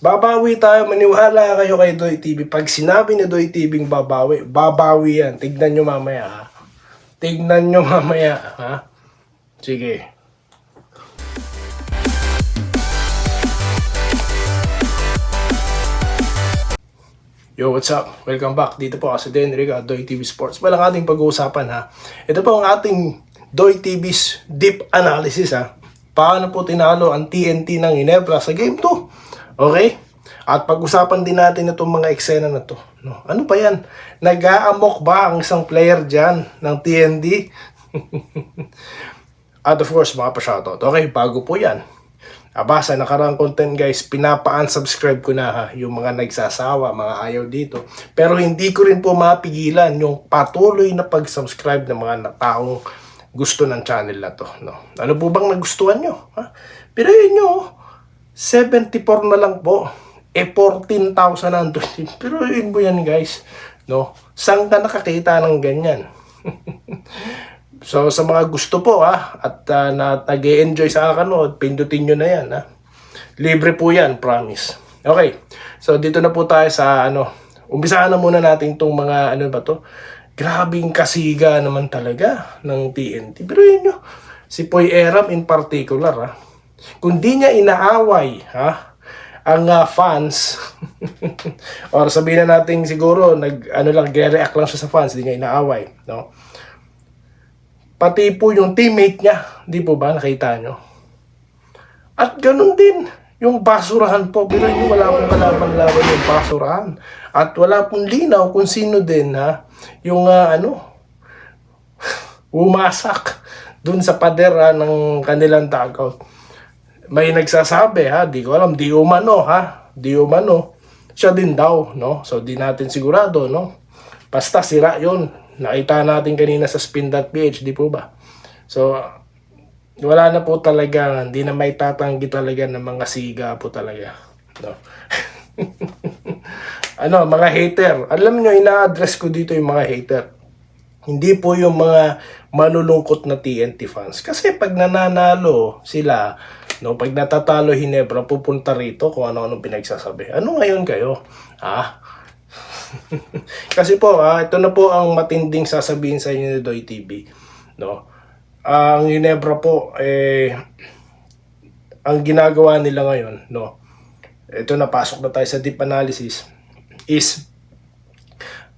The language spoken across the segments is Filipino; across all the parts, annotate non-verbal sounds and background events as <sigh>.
Babawi tayo, maniwala kayo kay Doy TV. Pag sinabi ni Doy TV babawi, babawi yan. Tignan nyo mamaya ha. Tignan nyo mamaya ha. Sige. Yo, what's up? Welcome back. Dito po sa Denric at Doy TV Sports. Walang ating pag-uusapan ha. Ito po ang ating Doy TV's deep analysis ha. Paano po tinalo ang TNT ng Ginebra sa game 2. Okay? At pag-usapan din natin itong mga eksena na to. No? Ano pa yan? Nag-aamok ba ang isang player dyan ng TNT? <laughs> At of course, mga pa-shoutout. Okay, bago po yan. Aba, sa nakarang content guys, pinapa-unsubscribe ko na ha, yung mga nagsasawa, mga ayaw dito. Pero hindi ko rin po mapigilan yung patuloy na pag-subscribe ng mga taong gusto ng channel na to. No? Ano po bang nagustuhan nyo? Ha? Pero yun nyo, 74 na lang po. E 14,000 ang doon. <laughs> Pero yun po yan guys. No? Saan ka nakakita ng ganyan? <laughs> So sa mga gusto po ha at uh, na nag enjoy sa kakanood, pindutin nyo na yan ha. Libre po yan, promise. Okay. So dito na po tayo sa ano, umpisahan na muna natin tong mga ano ba to? Grabing kasiga naman talaga ng TNT. Pero yun nyo, si Poy Eram in particular ha. Kung di niya inaaway ha, ang ah, fans <laughs> or sabihin na natin siguro nag ano lang react lang siya sa fans, di niya inaaway, no? Pati po yung teammate niya, di po ba nakita nyo? At ganun din, yung basurahan po, pero yung wala pong kalaban-laban yung basurahan. At wala pong linaw kung sino din ha, yung ah, ano, <laughs> umasak dun sa padera ng kanilang dugout. May nagsasabi ha, di ko alam, di umano ha, di umano. Siya din daw, no? So di natin sigurado, no? Basta sira yon Nakita natin kanina sa spin.ph, di po ba? So, wala na po talaga, hindi na may tatanggi talaga ng mga siga po talaga. No? <laughs> ano, mga hater. Alam nyo, ina-address ko dito yung mga hater. Hindi po yung mga malulungkot na TNT fans. Kasi pag nananalo sila, no, pag natatalo Hinebra, pupunta rito kung ano-ano pinagsasabi. Ano ngayon kayo? Ah, <laughs> kasi po, ah, ito na po ang matinding sasabihin sa inyo ni Doy TV. No? Ang Ginebra po, eh, ang ginagawa nila ngayon, no? Ito na, pasok na tayo sa deep analysis, is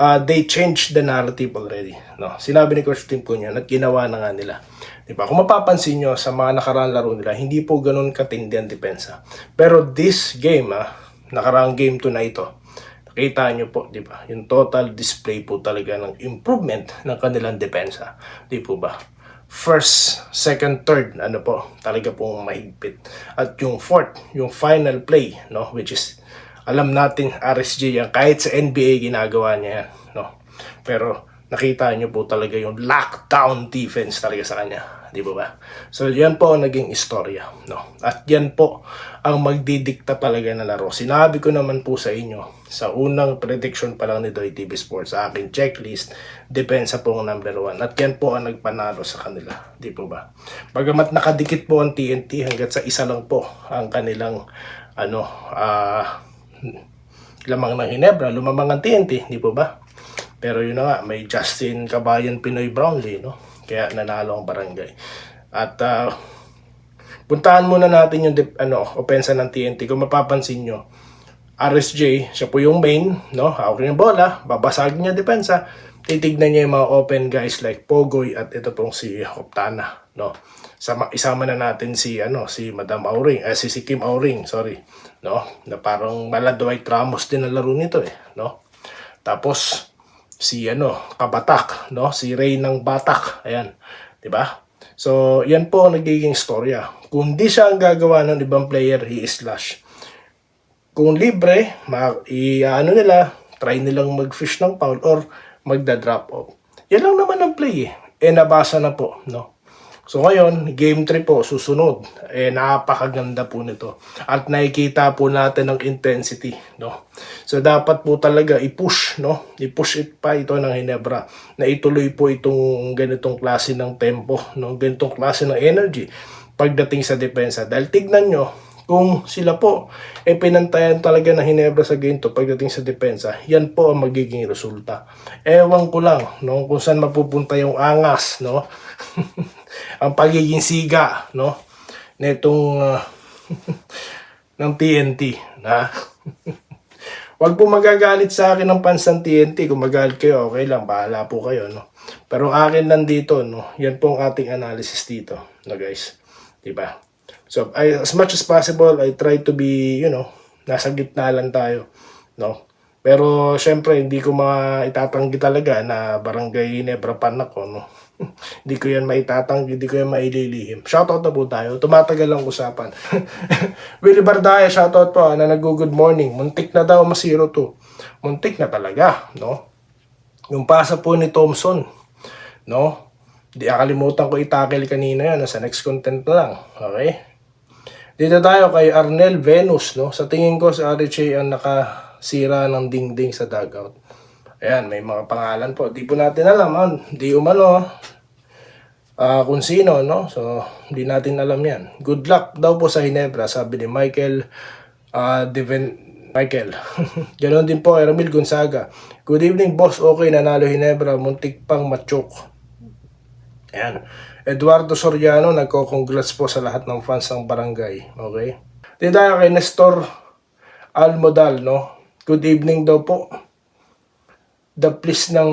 uh, they changed the narrative already. No? Sinabi ni Coach Tim Cunha at ginawa na nga nila. Di ba? Kung mapapansin nyo sa mga nakaraan laro nila, hindi po ganun katindi ang depensa. Pero this game, ah, nakaraang game to na ito, Kita nyo po, di ba? Yung total display po talaga ng improvement ng kanilang depensa. Di po ba? First, second, third, ano po, talaga pong mahigpit. At yung fourth, yung final play, no? Which is, alam natin, RSG yan. Kahit sa NBA, ginagawa niya yan, no? Pero, nakita nyo po talaga yung lockdown defense talaga sa kanya. Di ba? So, yan po ang naging istorya. No? At yan po ang magdidikta talaga na laro. Sinabi ko naman po sa inyo, sa unang prediction pa lang ni Doy TV Sports, sa akin checklist, depensa po ang number one. At yan po ang nagpanalo sa kanila. Di po ba? Bagamat nakadikit po ang TNT hanggat sa isa lang po ang kanilang ano, ah, lamang ng Hinebra, lumamang ang TNT, di po ba? Pero yun na nga, may Justin Kabayan Pinoy Brownlee, no? Kaya nanalo ang barangay. At ah, puntahan muna natin yung ano, opensa ng TNT. Kung mapapansin nyo, RSJ, siya po yung main, no? Hawak niya bola, babasagin niya depensa, titignan niya yung mga open guys like Pogoy at ito pong si Optana, no? Sama, isama na natin si ano si Madam Auring, eh, si, si Kim Auring, sorry, no? Na parang mala Dwight Ramos din ang laro nito eh, no? Tapos si ano, Kabatak, no? Si Ray ng Batak. Ayan, 'di ba? So, yan po ang nagiging storya. Kung di siya ang gagawa ng ibang player, he is slash. Kung libre, ma i ano nila, try nilang mag-fish ng foul or magda-drop off. Yan lang naman ang play eh. Eh nabasa na po, no? So ngayon, game 3 po, susunod. Eh, napakaganda po nito. At nakikita po natin ang intensity, no? So dapat po talaga i-push, no? I-push it pa ito ng Hinebra na ituloy po itong ganitong klase ng tempo, no? Ganitong klase ng energy pagdating sa depensa. Dahil tignan nyo, Kung sila po e pinantayan talaga ng Hinebra sa ginto pagdating sa depensa, yan po ang magiging resulta. Ewan ko lang no, kung saan mapupunta yung angas, no? <laughs> ang pagiging siga, no? Netong ah, <laughs> ng TNT, na <laughs> Huwag po magagalit sa akin ng pansang TNT. Kung magalit kayo, okay lang. Bahala po kayo, no? Pero akin lang dito, no? Yan po ang ating analysis dito, no guys? Diba? So, I, as much as possible, I try to be, you know, nasa gitna lang tayo, no? Pero, syempre, hindi ko maitatanggi talaga na barangay Ginebra pan ako, no? <laughs> hindi ko yan maitatanggi, hindi ko yan maililihim. Shoutout na po tayo. Tumatagal ang usapan. <laughs> Willie Bardaya, shoutout po, ah, na nag-good morning. Muntik na daw masiro to. Muntik na talaga, no? Yung pasa po ni Thompson, no? Di akalimutan ko itakil kanina yan. Sa next content na lang. Okay? Dito tayo kay Arnel Venus, no? Sa tingin ko, si RHA ang nakasira ng dingding sa dugout. Ayan, may mga pangalan po. Di po natin alam, ah. Di umano, ah kung sino, no? So, hindi natin alam yan. Good luck daw po sa Hinebra, sabi ni Michael ah Deven Michael. <laughs> Ganon din po, Ramil Gonzaga. Good evening, boss. Okay, nanalo Hinebra. Muntik pang machok. Ayan. Eduardo Soriano, nagko-congrats po sa lahat ng fans ng barangay. Okay? Dito tayo kay Nestor Almodal, no? Good evening daw po. The please ng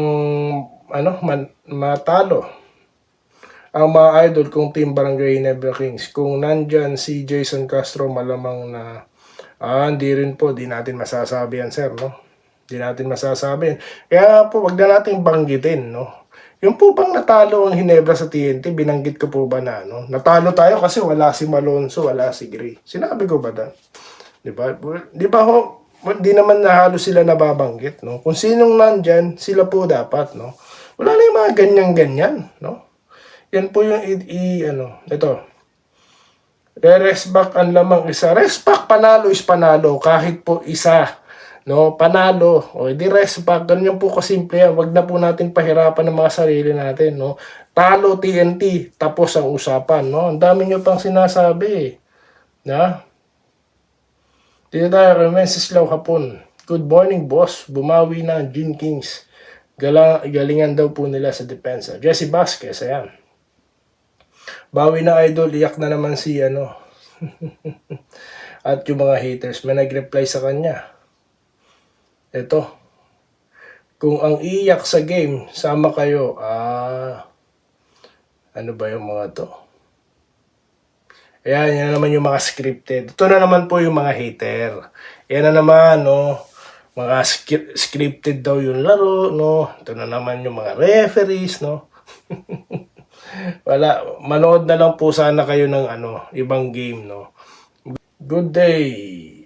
ano, man, matalo. Ang mga idol kong team Barangay Nebra Kings. Kung nandyan si Jason Castro, malamang na ah, hindi rin po, di natin masasabi yan, sir, no? Di natin masasabi yan. Kaya po, wag na natin banggitin, no? Yung po bang natalo ang Hinebra sa TNT, binanggit ko po ba na, no? Natalo tayo kasi wala si Malonzo, wala si Gray. Sinabi ko ba dan? Di ba? Di ba ho, di naman na halos sila nababanggit, no? Kung sinong nandyan, sila po dapat, no? Wala na yung mga ganyan-ganyan, no? Yan po yung i, i- ano, ito. Re-rest back ang lamang isa. Rest back, panalo is panalo. Kahit po isa. No, panalo. O, di rest back. Ganyan po kasimple yan. Wag na po natin pahirapan ng mga sarili natin, no. Talo TNT, tapos ang usapan, no. Ang dami nyo pang sinasabi. Na? Dito tayo kay Wenceslao Hapon. Good morning, boss. Bumawi na ang Gin Kings. Gala, galingan daw po nila sa depensa. Jesse Vasquez, ayan. Bawi na idol, iyak na naman si ano. <laughs> At yung mga haters, may nag-reply sa kanya. Ito. Kung ang iyak sa game, sama kayo, ah, ano ba yung mga to? Ayan, yan naman yung mga scripted. Ito na naman po yung mga hater. Yan na naman, no. Mga scripted daw yung laro, no. Ito na naman yung mga referees, no. <laughs> Wala, manood na lang po sana kayo ng ano, ibang game, no. Good day.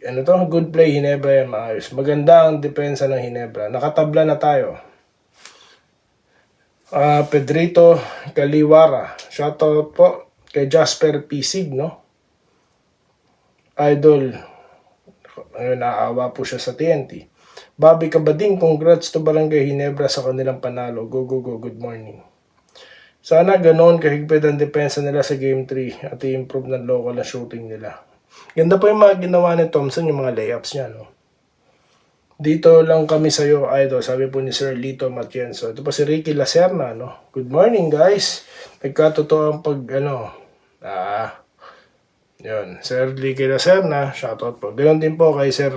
Ano to? Good play, Hinebra yan, maayos. Maganda ang depensa ng Hinebra. Nakatabla na tayo. Ah, Pedrito Caliwara. Shoutout po kay Jasper Pisig, no? Idol. Ayun, naawa po siya sa TNT. Bobby Kabading, congrats to Barangay Hinebra sa kanilang panalo. Go, go, go. Good morning. Sana ganoon kahigpit ang depensa nila sa Game 3 at i-improve ng local na shooting nila. Ganda po yung mga ginawa ni Thompson, yung mga layups niya, no? Dito lang kami sa'yo, idol. Sabi po ni Sir Lito Matienzo. Ito po si Ricky Lacerna, no? Good morning, guys. Nagkatotoo ang pag, ano, ah, yun. Sir Ricky Lacerna, shoutout po. Ganon din po kay Sir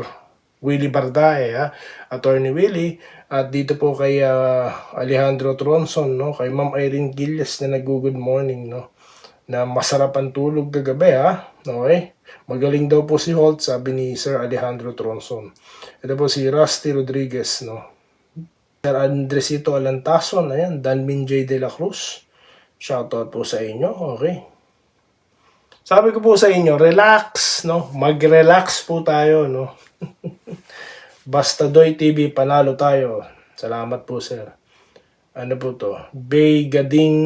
Willie Bardae, ha? Attorney Willie. At dito po kay ah, Alejandro Tronson, no? Kay Ma'am Irene Gilles na nag-good morning, no? Na masarap ang tulog kagabi, ha? Okay? Magaling daw po si Holt, sabi ni Sir Alejandro Tronson. Ito po si Rusty Rodriguez, no? Sir Andresito Alantason, ayan, Danmin J. De La Cruz. Shoutout po sa inyo, okay. Sabi ko po sa inyo, relax, no? Mag-relax po tayo, no? <laughs> Basta Doy TV, panalo tayo. Salamat po, sir. Ano po to? Bay Gading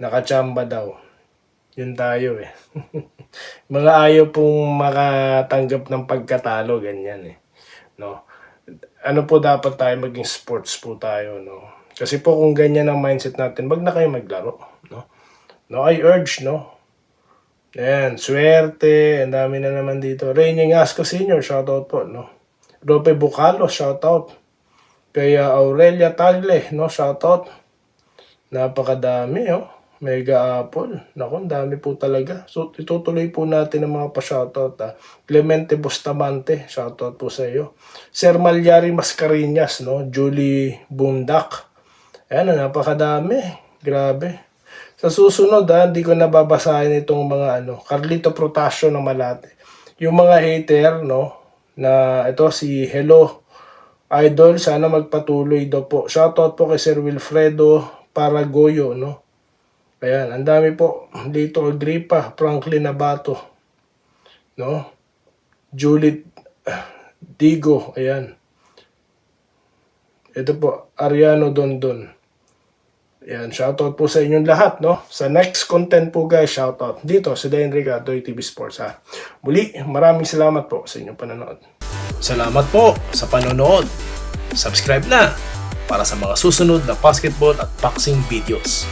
nakachamba daw. Yun tayo eh. <laughs> Mga ayaw pong makatanggap ng pagkatalo, ganyan eh. No? Ano po dapat tayo maging sports po tayo, no? Kasi po kung ganyan ang mindset natin, wag na kayo maglaro, no? No, I urge, no? Ayan, swerte. Ang dami na naman dito. Raining Asco Senior, shoutout po, no? Rope Bucalo, shoutout. Kaya Aurelia Tagle, no? Shoutout. Napakadami, oh. Mega Apple. Naku, dami po talaga. So, itutuloy po natin ang mga pa-shoutout, ah. Clemente Bustamante, shoutout po sa iyo. Sir Malyari Mascareñas, no? Julie Bundak. Ayan, napakadami. Grabe. Sa susunod, ha, hindi ko nababasahin itong mga ano, Carlito Protasio ng Malate. Yung mga hater, no, na ito si Hello Idol, sana magpatuloy daw po. Shoutout po kay Sir Wilfredo Paragoyo, no. Ayan, ang dami po. Lito Agripa, Franklin Abato, no. Juliet Digo, ayan. Ito po, Ariano Dondon. Ayan, shoutout po sa inyong lahat, no? Sa next content po guys, shoutout dito sa Dayan Ricardo TV Sports, ha? Muli, maraming salamat po sa inyong panonood. Salamat po sa panonood. Subscribe na para sa mga susunod na basketball at boxing videos.